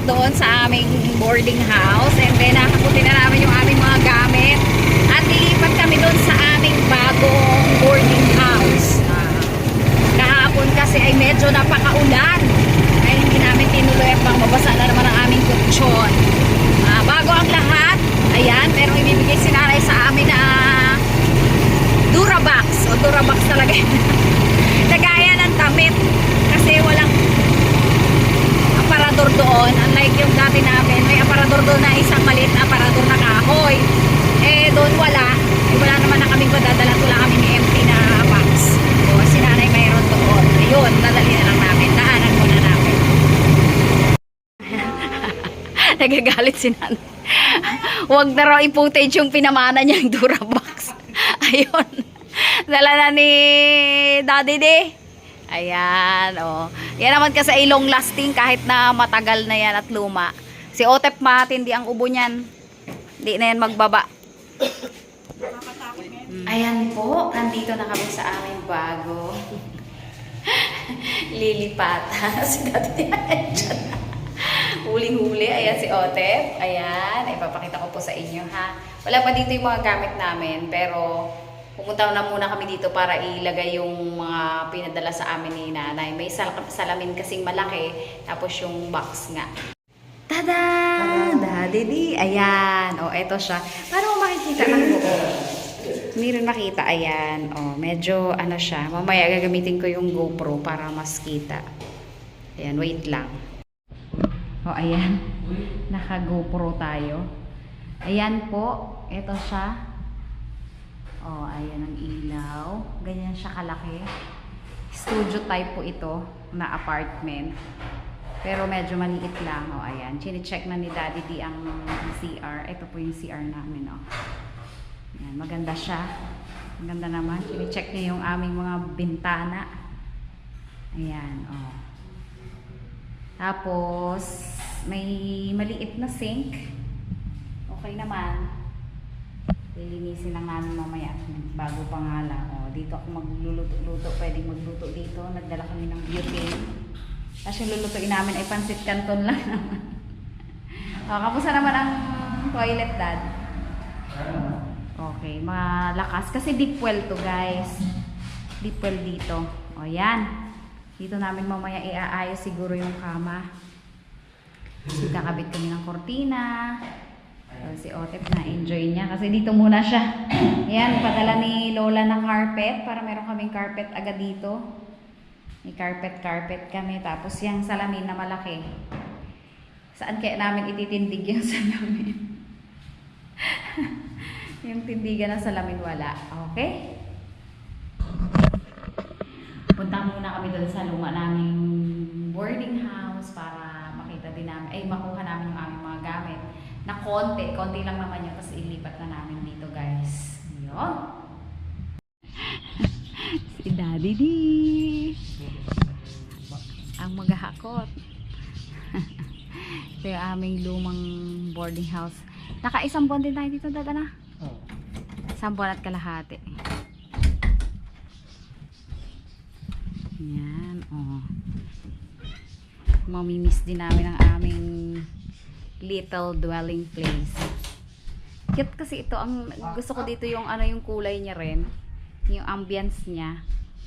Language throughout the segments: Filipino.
ulit doon sa aming boarding house. And then, nakakutin na namin yung aming mga gamit. At lilipat kami doon sa aming bagong boarding house. Ah, kahapon kasi ay medyo napakaulan. Ay hindi namin tinuloy at mabasa na naman ang aming kutsyon. Ah, bago ang lahat, ayan, merong ibibigay si nanay sa amin na Durabox. O Durabox talaga. Nagaya ng damit. Kasi walang aparador doon. Unlike yung dati namin, may aparador doon na isang maliit na aparador na kahoy. Eh, doon wala. Eh, wala naman na kaming padadala. Wala kaming empty na box. So, si nanay mayroon doon. Ayun, dadali na lang namin. Daanan muna namin. Nagagalit si nanay. Huwag na raw i-footage yung pinamana niyang Durabox. Ayun. Dala na ni Daddy D. Ayan, oh. Yan naman kasi ay long lasting kahit na matagal na yan at luma. Si Otep matindi ang ubo niyan. Hindi na yan magbaba. Ayan po, nandito na kami sa aming bago. Lilipatan. si andyan na. Huling-huli. Ayan si Otep. Ayan. Ipapakita ko po sa inyo ha. Wala pa dito yung mga gamit namin. Pero pumunta na muna kami dito para ilagay yung mga pinadala sa amin ni nanay. May sal- salamin kasing malaki. Tapos yung box nga. Tada! Daddy D. Ayan. O, eto siya. Paano mo makikita ng buo? Hindi rin makita. Ayan. O, medyo ano siya. Mamaya gagamitin ko yung GoPro para mas kita. Ayan, wait lang. O, ayan. Naka-GoPro tayo. Ayan po. Ito siya. O, ayan ang ilaw. Ganyan siya kalaki. Studio type po ito na apartment. Pero medyo maliit lang. O, ayan. Chine-check na ni Daddy D ang CR. Ito po yung CR namin, o. Ayan, maganda siya. Maganda naman. Chine-check niya yung aming mga bintana. Ayan, o. Tapos, may maliit na sink. Okay naman. Lilinisin lang namin mamaya. Bago pa nga lang. O, dito ako magluluto-luto. Pwedeng magluto dito. Nagdala kami ng butane. Tapos yung lulutuin namin ay pansit canton lang naman. o, kamusta naman ang toilet, Dad? Okay, malakas. Kasi deep well to, guys. Deep well dito. O, yan. Dito namin mamaya iaayos siguro yung kama. Kasi kakabit kami ng kortina. So, si Otep na enjoy niya kasi dito muna siya. Yan, padala ni Lola ng carpet para meron kaming carpet agad dito. May carpet, carpet kami. Tapos yung salamin na malaki. Saan kaya namin ititindig yung salamin? yung tindigan ng salamin wala. Okay? Punta muna kami doon sa luma naming boarding house para makita din namin, ay makuha namin yung aming mga gamit. Na konti, konti lang naman yun, tapos ilipat na namin dito guys. Yun. si Daddy D. Ang maghahakot. Ito yung aming lumang boarding house. Naka-isang buwan din tayo dito, dada na. Oo. Isang buwan at kalahati. Yan, oh. Mamimiss din namin ang aming little dwelling place. Cute kasi ito. Ang gusto ko dito yung ano yung kulay niya rin. Yung ambience niya.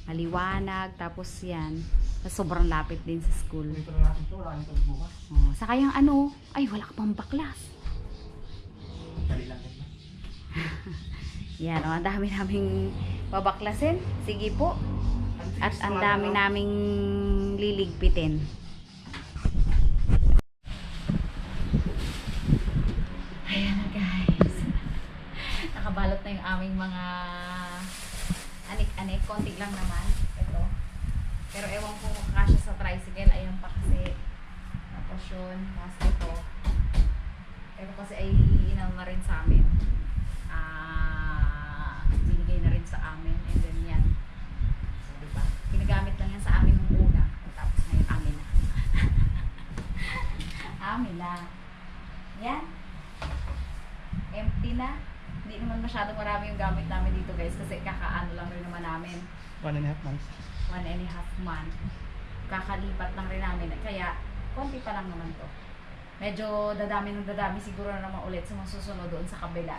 Maliwanag. Tapos yan. Sobrang lapit din sa school. Oh, saka yung ano, ay wala ka pang baklas. Yan. Yan, oh, ang dami naming babaklasin. Sige po. At ang dami naming liligpitin. Ayan na guys. Nakabalot na yung aming mga anik-anik. Konti lang naman. Ito. Pero ewan ko kasya sa tricycle. Ayan pa kasi. Tapos yun. Tapos ito. Pero kasi ay inal na rin sa amin. Ah, binigay na rin sa amin. And then yan. So, diba? Pinagamit lang yan sa amin nung una. Tapos ngayon amin na. amin na. Yan. Empty na. Hindi naman masyado marami yung gamit namin dito guys. Kasi kakaano lang rin naman namin. One and a half months. One and a half month. Kakalipat lang rin namin. Kaya Konti pa lang naman to. Medyo dadami ng dadami siguro na naman ulit sa susunod doon sa kabila.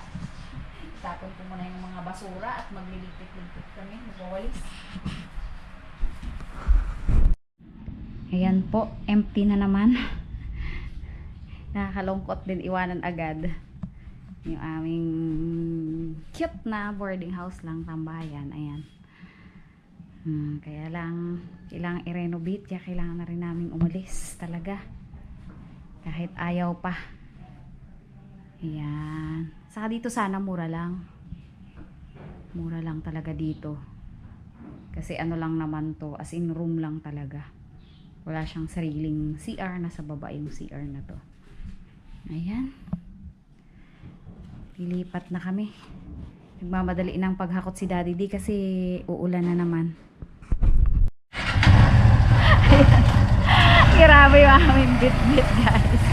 Tapon ko muna yung mga basura at maglilipat-lipat kami, magwawalis. Ayan po, empty na naman. Nakakalungkot din iwanan agad. Yung aming cute na boarding house lang, tambayan. Ayan. Hmm, kaya lang, kailangan i-renovate. Kaya kailangan na rin namin umalis talaga. Kahit ayaw pa. Ayan. Saka dito sana mura lang. Mura lang talaga dito. Kasi ano lang naman to, as in room lang talaga. Wala siyang sariling CR, nasa baba yung CR na to. Ayan. Lilipat na kami. Nagmamadali ng paghakot si Daddy D kasi uulan na naman. Grabe yung aming bit-bit guys.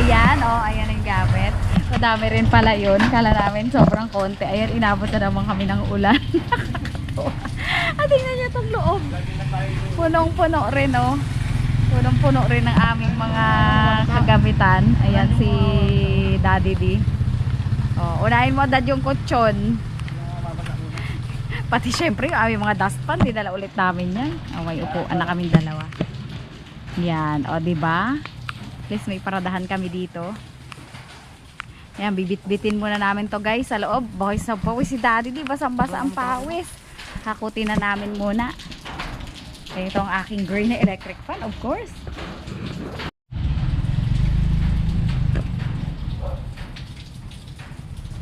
Ayan, oh, ayan ang gamit. Madami rin pala yun. Kala namin sobrang konti. Ayan, inabot na naman kami ng ulan. At tingnan niyo itong loob. Punong-puno rin, oh. Punong-puno rin ng aming mga kagamitan. Ayan si Daddy D. Oh, unahin mo dad yung kutsyon. Pati syempre yung aming mga dustpan, dinala ulit namin yan. Oh, may upuan na kaming dalawa. Yan, o, di ba? At least may paradahan kami dito. Yan, bibit-bitin muna namin to guys sa loob. Boys na pawis si daddy, di basang-basa ang pawis. Hakutin na namin muna. Ito ang aking green na electric fan, of course.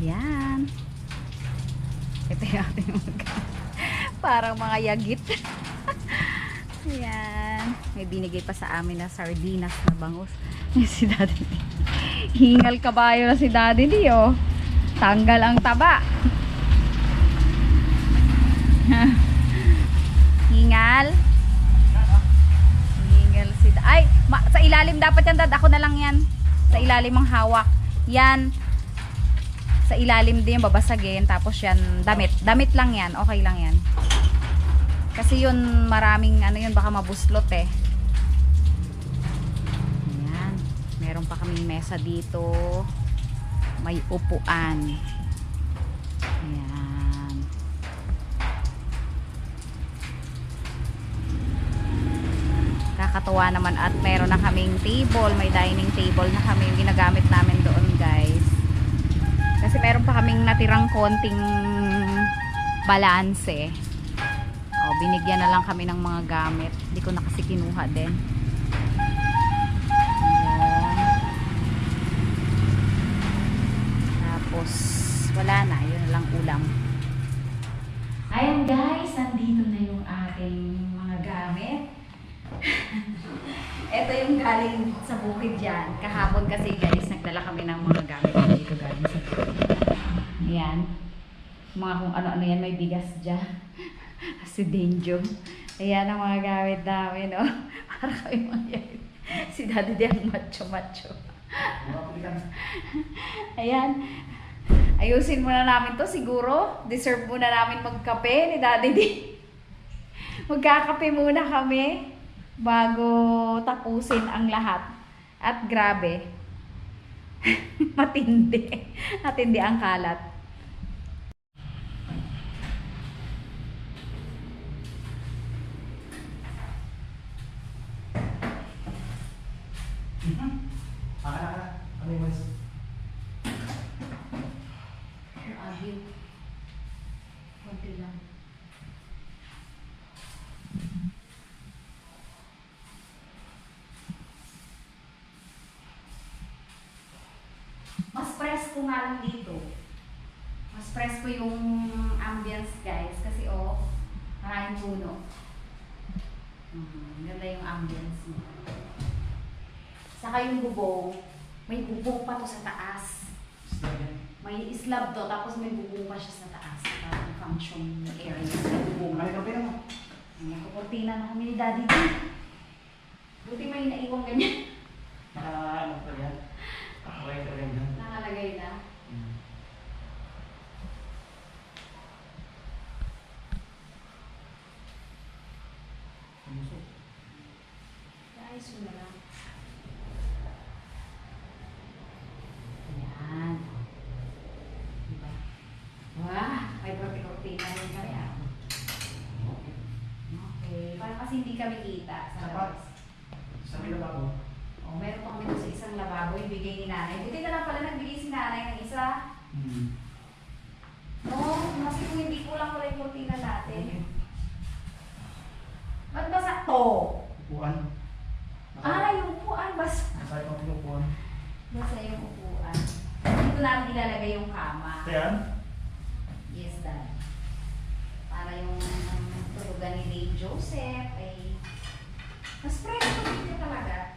Yan. Ito yung ating mga parang mga yagit. Yan. May binigay pa sa amin na sardinas na bangus. Yan si daddy. Hingal kabayo na si daddy di oh. Tanggal ang taba. Hingal. Hingal si Ay, sa ilalim dapat yan dad. Ako na lang yan. Sa ilalim ang hawak. Yan. Sa ilalim din babasagin. Tapos yan, damit. Damit lang yan. Okay lang yan. Kasi yun, maraming ano yun, baka mabuslot eh. Ayan. Meron pa kaming mesa dito. May upuan. Ayan. Kakatuwa naman at meron na kaming table. May dining table na kami yung ginagamit namin doon. Kasi meron pa kaming natirang konting balanse. O, binigyan na lang kami ng mga gamit. Hindi ko na kasi kinuha din. Tapos, wala na. Yun lang ulam. Ayan guys, nandito na yung aking mga gamit. Ito yung galing sa bukid dyan. Kahapon kasi guys, nagdala kami ng mga gamit dito galing sa bukid. Ayan. Mga kung ano-ano yan, may bigas dyan. si Denjo. Ayan ang mga gamit namin, no? Para kami mga Si Daddy Diang macho-macho. Ayan. Ayusin muna namin to siguro. Deserve muna namin magkape ni Daddy D. Magkakape muna kami bago tapusin ang lahat. At grabe. Matindi. Matindi ang kalat. Aka na ka. Ano yung mas? Agil. Konti lang. Mas presko nga lang dito. Mas presko yung ambience guys. Kasi oh, maraming puno. Hmm, ganda yung ambience niya. Saka yung bubong, may bubong pa to sa taas. May slab to, tapos may bubong pa siya sa taas. Parang function area sa bubong. Yung kape mo? May kukurtina na kami ni Daddy. Buti may naiwang ganyan. kami kita sa labas. Sa may lababo? Oh, meron pa kami doon sa isang lababo, ibigay ni nanay. Buti na lang pala nagbigay si nanay ng isa. Hmm. Oo, oh, kasi kung hindi kulang pala yung kurtina natin. Okay. Ba't basa to? Upuan. Basa. Ah, yung upuan. Basa. Basa yung upuan. Basa yung upuan. Dito namin ilalagay yung kama. Ayan? Yes, Dad. Para yung um, tulugan ni Dave Joseph. Ayan. Mas fresh po dito talaga.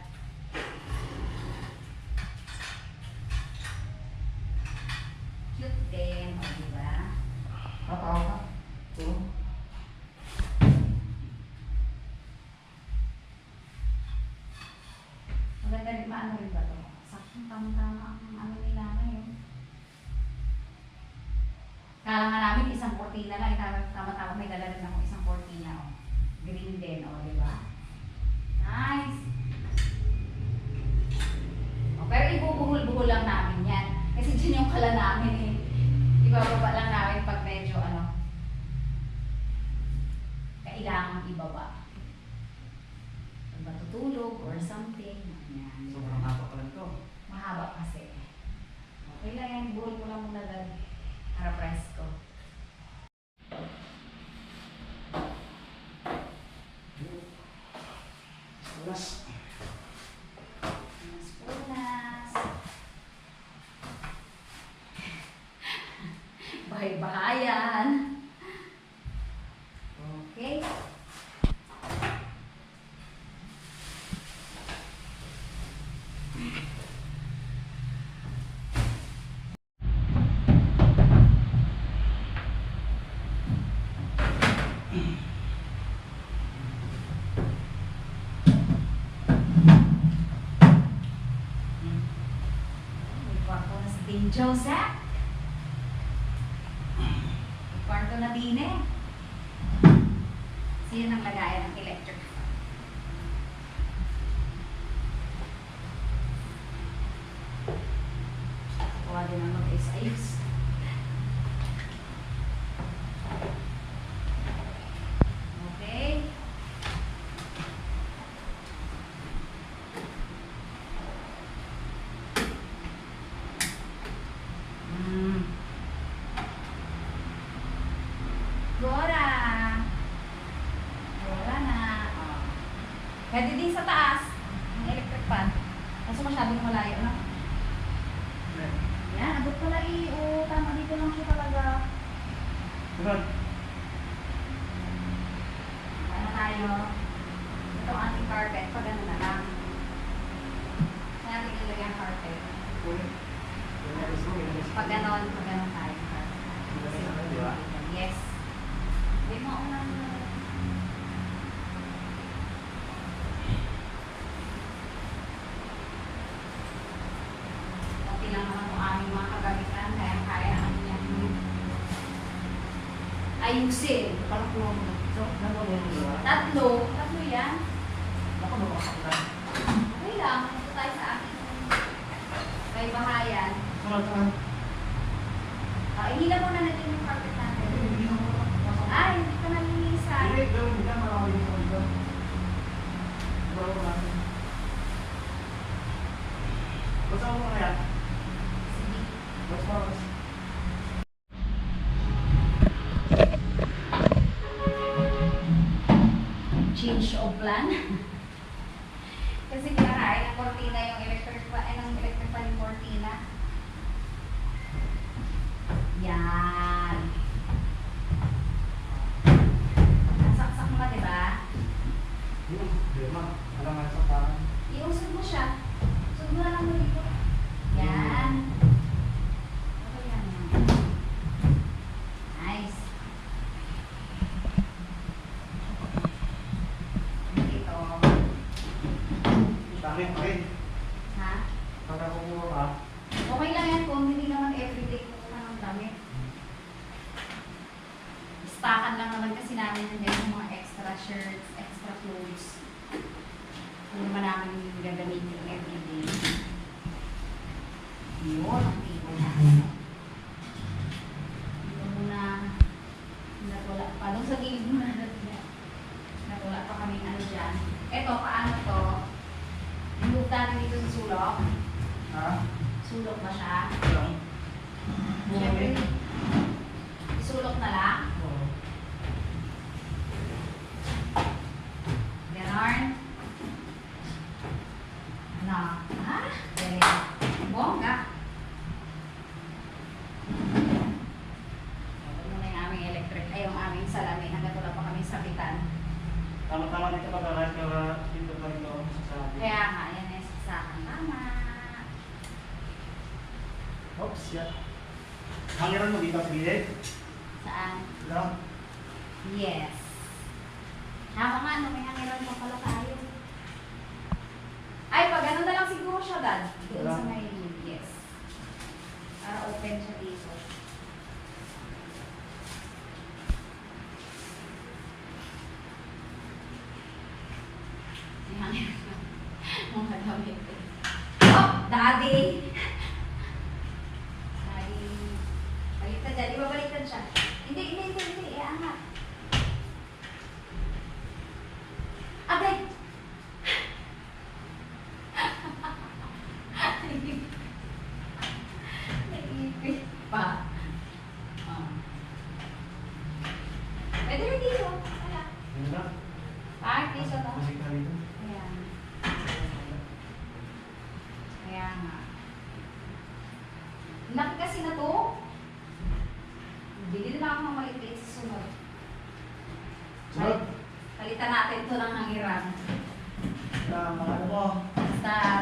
Joseph ayusin. Parang kung plan. Kasi kinahain ng cortina yung electric fan, eh, ng electric fan yung cortina. yan. Ito, paano to? Remove natin dito sa sulok. Ha? Sulok ba siya? Sulok. Siyempre, isulok na lang. Daddy.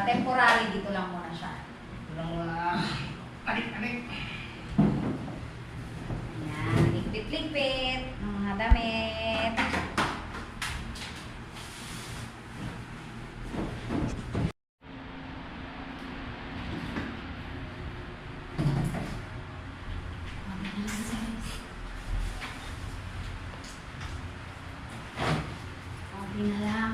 Temporary dito lang muna siya. Walang mga... Anik-anik. Ayan, ligpit-ligpit. Mga damit. Konti na lang.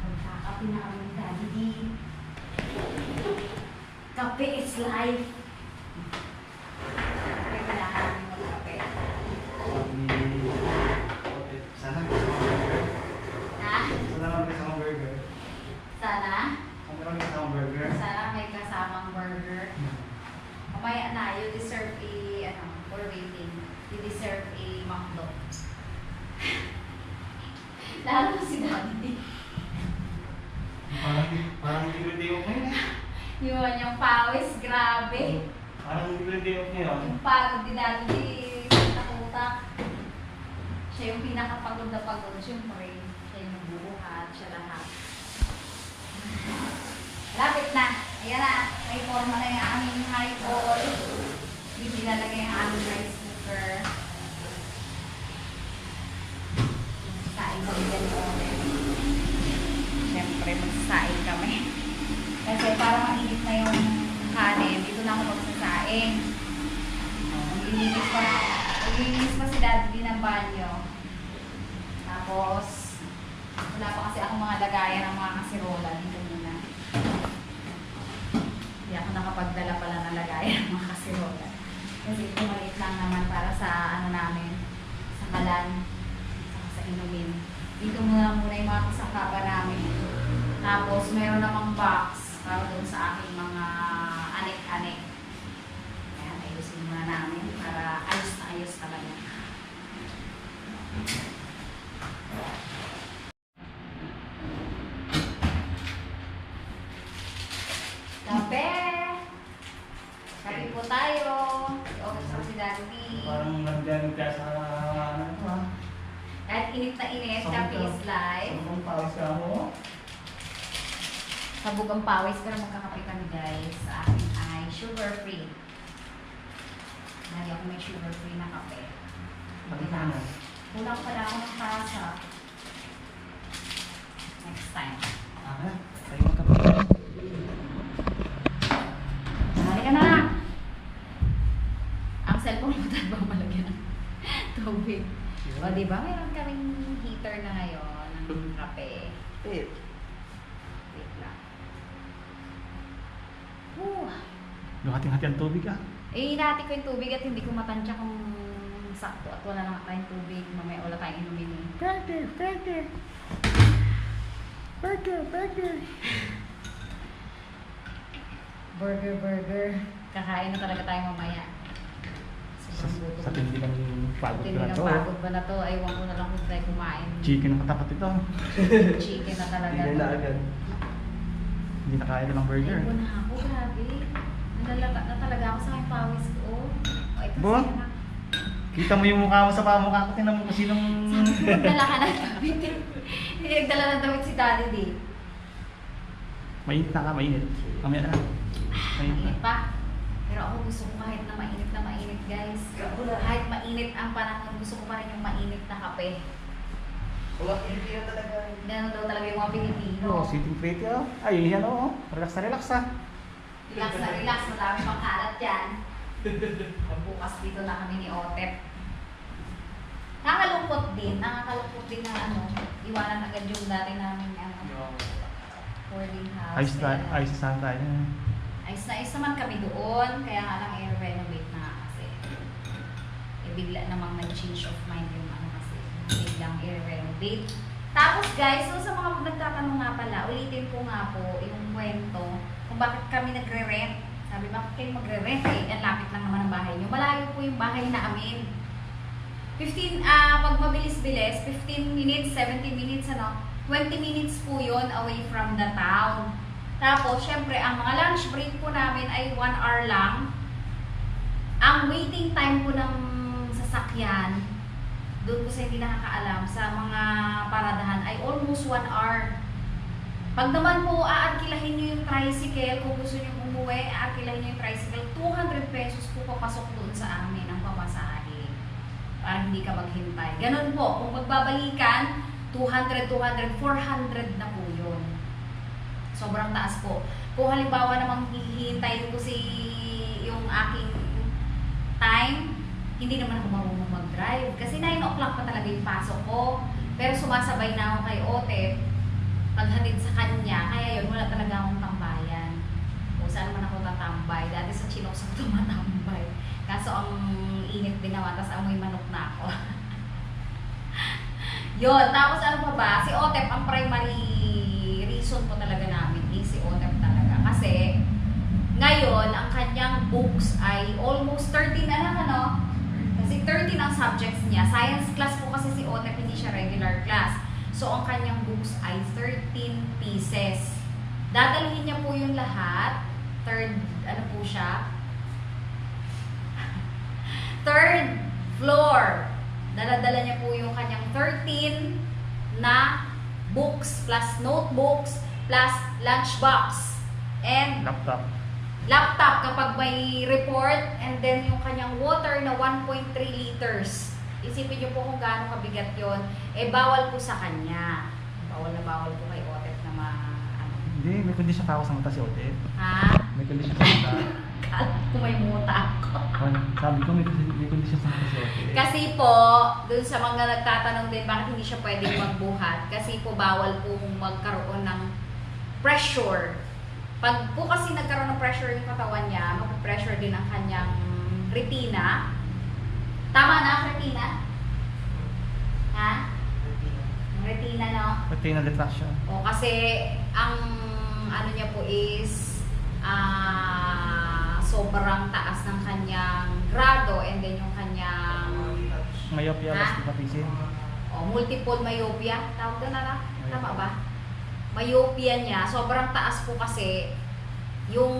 Magkakape na kami ni Daddy D. Kape is life. Kape kailangan namin magkape. Sana kasama burger. Ha? Sana lang kasama burger. Sana? Sana lang kasama burger. Sana may kasamang burger. Mamaya na, you deserve a, ano, for waiting. You deserve a McDo. Lalo si Daddy. Parang, parang hindi ko day off ngayon. Yun, yung pawis, grabe. Parang hindi ko day off ngayon. Yung pagod ni Daddy, utak-utak. Siya yung pinakapagod na pagod, syempre. Siya yung bubuhat, siya lahat. Lapit na. Ayan na. May forma na yung aming high ball. Hindi nalagay yung aming rice cooker. Saing kami dyan ulit. Siyempre, magsasaing kami. Kasi para mainit na yung kanin, dito na ako magsasaing. Maglilinis pa, maglilinis pa si Daddy ng banyo. Tapos, wala pa kasi akong mga lagayan ng mga kasirola dito muna. Hindi ako nakapagdala pala ng lagayan ng mga kasirola. Kasi ito maliit lang naman para sa ano namin, sa kalan, sa inumin. Dito muna muna yung mga kasangkaba namin. Tapos, meron namang box para doon sa aking mga anik-anik. Ayan, ayusin muna namin para ayos na ayos talaga. Kape! Kape po tayo. Okay sa si Daddy. Parang nagdamig ka sa ano ah. Kahit init na init, kape is life. Sabong pawas ka mo. Sabog ang pawis pero magkakape kami guys. Sa akin ay sugar free. Lagi ako may sugar free na kape. Ano? Kulang pala ako ng tasa. Next time. Ah, tayo magkape. Sali ka na lang. Ang cellphone mo tayo bang malagyan ng tubig. O di ba meron kaming heater na ngayon ng kape. Eh, Wait lang. Whew. Luhating-hati ang tubig ah. Eh, hinati ko yung tubig at hindi ko matansya kung sakto at wala na tayong tubig. Mamaya wala tayong inumin eh. Pwede, pwede. Burger, burger. Burger, burger. Kakain na talaga tayo mamaya. Sa, Sobrang gutom. sa tindi ng pagod ko na to. pagod ba na to? Aywan ko na lang kung tayo kumain. Chicken ang katapat ito. Chicken na talaga. Hindi na agad. Hindi na kaya ng burger. Aywan na ako, grabe. Nalala na talaga ako sa pawis ko. Oh, ito Bo? sa'yo na. Kita mo yung mukha mo sa pamukha ko. Tingnan mo kung sinong... Magdala ka ng damit. Nagdala ng damit si Daddy di. Mainit na ka, mainit. Mamaya na. Mainit na. Mainit pa. Pero ako gusto ko kahit na mainit na mainit, guys. Kahit mainit ang panahon, gusto ko pa rin yung mainit na kape. Wala, hindi na talaga. Ganun daw talaga yung mga Pilipino. Oh, sitting pretty oh. Ay, yan oh. Relax na relax ah. Relax na relax, madami pang kalat yan. Bukas dito na kami ni Otep. Nakakalungkot din, nakakalungkot din na ano, iwanan agad yung dati namin ano, boarding house. Ayos na, ayos na tayo. Ayos na ayos naman kami doon, kaya nga lang i-renovate na kasi. Eh, bigla namang nag-change of mind yung ano kasi, biglang i-renovate. Tapos guys, so sa mga nagtatanong nga pala, ulitin ko nga po yung kwento bakit kami nagre-rent. Sabi, bakit kayo magre-rent? Eh, ang lapit lang naman ang bahay nyo. Malayo po yung bahay namin. 15, ah, pag mabilis-bilis, 15 minutes, 17 minutes, ano, 20 minutes po yon away from the town. Tapos, syempre, ang mga lunch break po namin ay 1 hour lang. Ang waiting time po ng sasakyan, doon ko sa hindi nakakaalam, sa mga paradahan ay almost 1 hour. Pag naman po aarkilahin nyo yung tricycle, kung gusto nyo umuwi, aarkilahin nyo yung tricycle, 200 pesos po papasok doon sa amin ang pamasahe. Para hindi ka maghintay. Ganun po, kung magbabalikan, 200, 200, 400 na po yun. Sobrang taas po. Kung halimbawa namang hihintayin ko si yung aking time, hindi naman ako marunong mag-drive. Kasi 9 o'clock pa talaga yung pasok ko. Pero sumasabay na ako kay Otep paghatid sa kanya. Kaya yun, wala talaga akong tambayan. Kung saan naman ako tatambay. Dati sa Chinox ako tumatambay. Kaso ang init din naman, tapos amoy manok na ako. Yun, tapos ano pa ba? Si Otep, ang primary reason po talaga namin is si Otep talaga. Kasi, ngayon, ang kanyang books ay almost 13 na lang, ano? Kasi 13 ang subjects niya. Science class po kasi si Otep, hindi siya regular class. So, ang kanyang books ay 13 pieces. Dadalhin niya po yung lahat. Third, ano po siya? Third floor. Dala-dala niya po yung kanyang 13 na books plus notebooks plus lunchbox and Laptop. laptop kapag may report and then yung kanyang water na 1.3 liters. Isipin niyo po kung gaano kabigat yon. Eh, bawal po sa kanya. Bawal na bawal po kay Otep na ma... Ano. Hindi, may kondisyon pa ako sa mata si Ote. Ha? May kondisyon sa mata. Kala ko may muta ako. Sabi ko may, may kondisyon sa mata si Ote. Kasi po, dun sa mga nagtatanong din bakit hindi siya pwedeng magbuhat, kasi po bawal po magkaroon ng pressure. Pag po kasi nagkaroon ng pressure yung katawan niya, mag-pressure din ang kanyang retina. Tama na retina? Ha? Retina, no? Retinal retraction. O kasi ang ano niya po is ah sobrang taas ng kanyang grado and then yung kanyang Myopia, astigmatism. o multiple myopia tawag doon na tama ba myopia niya sobrang taas po kasi yung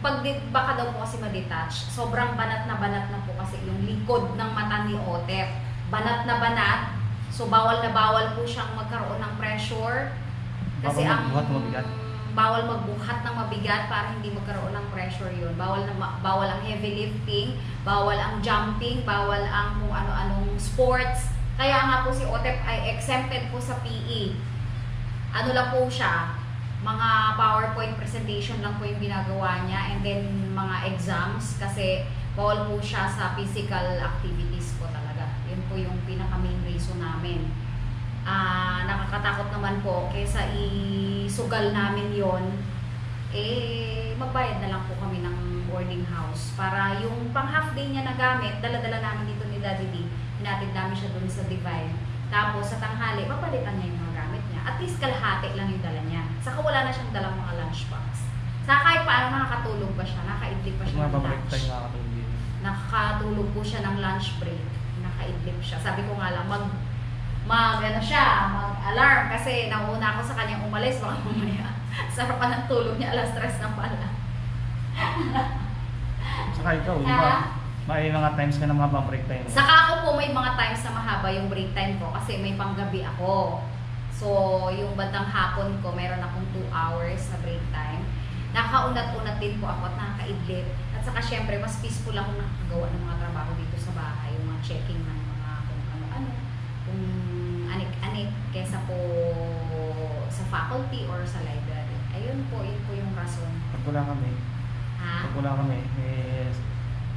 pag baka daw po kasi ma-detach sobrang banat na banat na po kasi yung likod ng mata ni Otep banat na banat so bawal na bawal po siyang magkaroon ng pressure kasi Bawal ang magbuhat ng mabigat. bawal magbuhat ng mabigat para hindi magkaroon ng pressure yun. Bawal na bawal ang heavy lifting, bawal ang jumping, bawal ang kung ano-anong sports. Kaya nga po si Otep ay exempted po sa PE. Ano lang po siya, mga PowerPoint presentation lang po yung ginagawa niya and then mga exams kasi bawal po siya sa physical activities po talaga. Yun po yung pinaka main reason namin. Ah nakakatakot naman po kaysa isugal namin yon eh magbayad na lang po kami ng boarding house. Para yung pang half day niya na gamit dala-dala namin dito ni Daddy D. Hinatid namin siya doon sa Divine tapos sa tanghali papalitan niya yung mga gamit niya at least kalahati lang yung dala niya Saka wala na siyang dalang mga lunchbox. Saka kahit paano nakakatulog pa siya, nakaidlip pa siya ng lunch. nakakatulog po siya ng lunch break. Nakaidlip siya. Sabi ko nga lang, mag, mag, ano siya, mag-alarm kasi nauna ako sa kanyang umalis, baka mamaya. Sarap pa ng tulog niya, alas stress na pala. Saka ikaw, Ha? May mga times ka na mga pabalik tayo. Saka ako po may mga times na mahaba yung break time ko kasi may panggabi ako. So, yung bandang hapon ko, meron akong 2 hours na break time. Nakaunat-unat din po ako at nakakaidlip. At saka syempre, mas peaceful ako nakakagawa ng mga trabaho dito sa bahay. Yung mga checking ng mga kung ano-ano. Kung anik-anik kesa po sa faculty or sa library. Ayun po, yun po yung rason. Pag wala kami, Ha? pag wala kami, eh,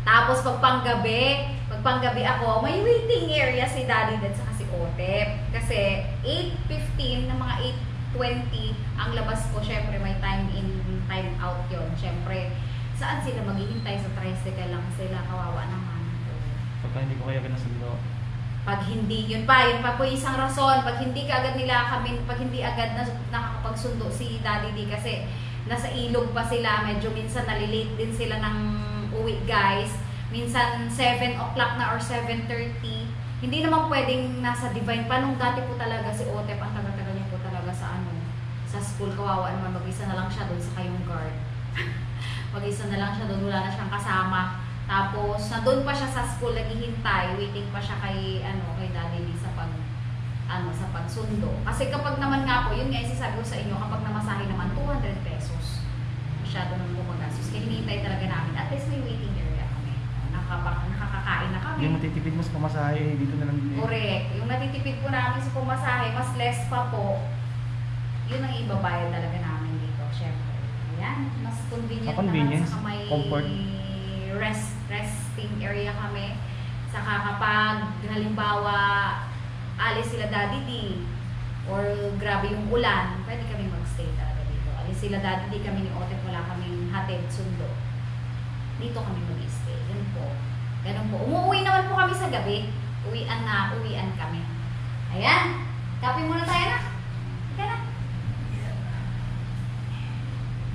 Tapos pag panggabi, pag panggabi ako, may waiting area si Daddy Dad sa si Otep. Kasi 8.15 na mga 8.20 ang labas ko. Syempre may time in, time out yon Syempre, saan sila maghihintay sa tricycle lang sila? Kawawa naman. pagka hindi ko kaya ganun sundo, Pag hindi, yun pa, yun pa po isang rason. Pag hindi ka agad nila kami, pag hindi agad na nakakapagsundo si Daddy D kasi nasa ilog pa sila, medyo minsan nalilate din sila ng uwi guys. Minsan 7 o'clock na or 7.30. Hindi naman pwedeng nasa divine pa. Nung dati po talaga si Otep, ang taga-taga niya po talaga sa ano, sa school. Kawawa naman, mag-isa na lang siya doon sa kayong guard. mag-isa na lang siya doon, wala na siyang kasama. Tapos, nandun pa siya sa school, naghihintay, waiting pa siya kay, ano, kay Daddy Lee sa pag, ano, sa pagsundo. Kasi kapag naman nga po, yun nga yung sasabi ko sa inyo, kapag namasahe naman, 200 pesos. Masyado nang gumagastos. Kaya hinihintay talaga namin. At least may waiting area kami. Nakapa, nakakakain na kami. yung matitipid mo sa pamasahe, dito na lang din. Correct. Yung natitipid po namin sa pumasahe, mas less pa po, yun ang ibabayad talaga namin dito, syempre. Ayan, mas convenient, Sa convenience, naman. Saka may comfort. rest, resting area kami. Saka kapag, halimbawa, alis sila daddy D, or grabe yung ulan, pwede kami magstay talaga Alis sila daddy D, kami ni Otep, wala kaming hatid, sundo. Dito kami mag-stay. Yun po. Ganun po. Umuwi naman po kami sa gabi. Uwian na, uwian kami. Ayan. Kape muna tayo na. Ika na.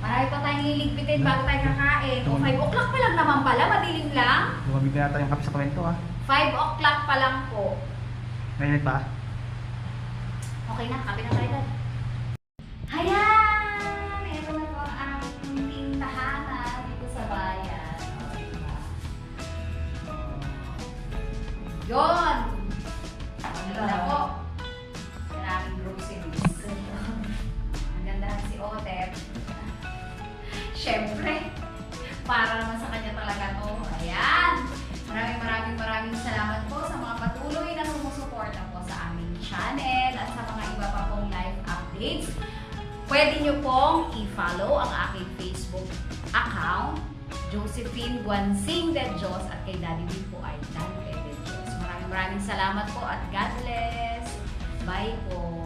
Marami pa tayong liligpitin bago tayo kakain. O 5 o'clock pa lang naman pala. Madilim lang. Lumamig na yata yung kape sa kwento ah. 5 o'clock pa lang po. Mainit pa? Okay na, kape na tayo. Dad. Ayan! Yun! Ang ganda po. Maraming groceries. Ang ganda si Otep. Siyempre, para naman sa kanya talaga to. Ayan! Maraming maraming maraming salamat po sa mga patuloy na sumusuporta po sa aming channel at sa mga iba pa pong live updates. Pwede nyo pong i-follow ang aking Facebook account, Josephine Buansing de Diyos at kay Daddy D po ay Dan maraming salamat po at God bless. Bye po.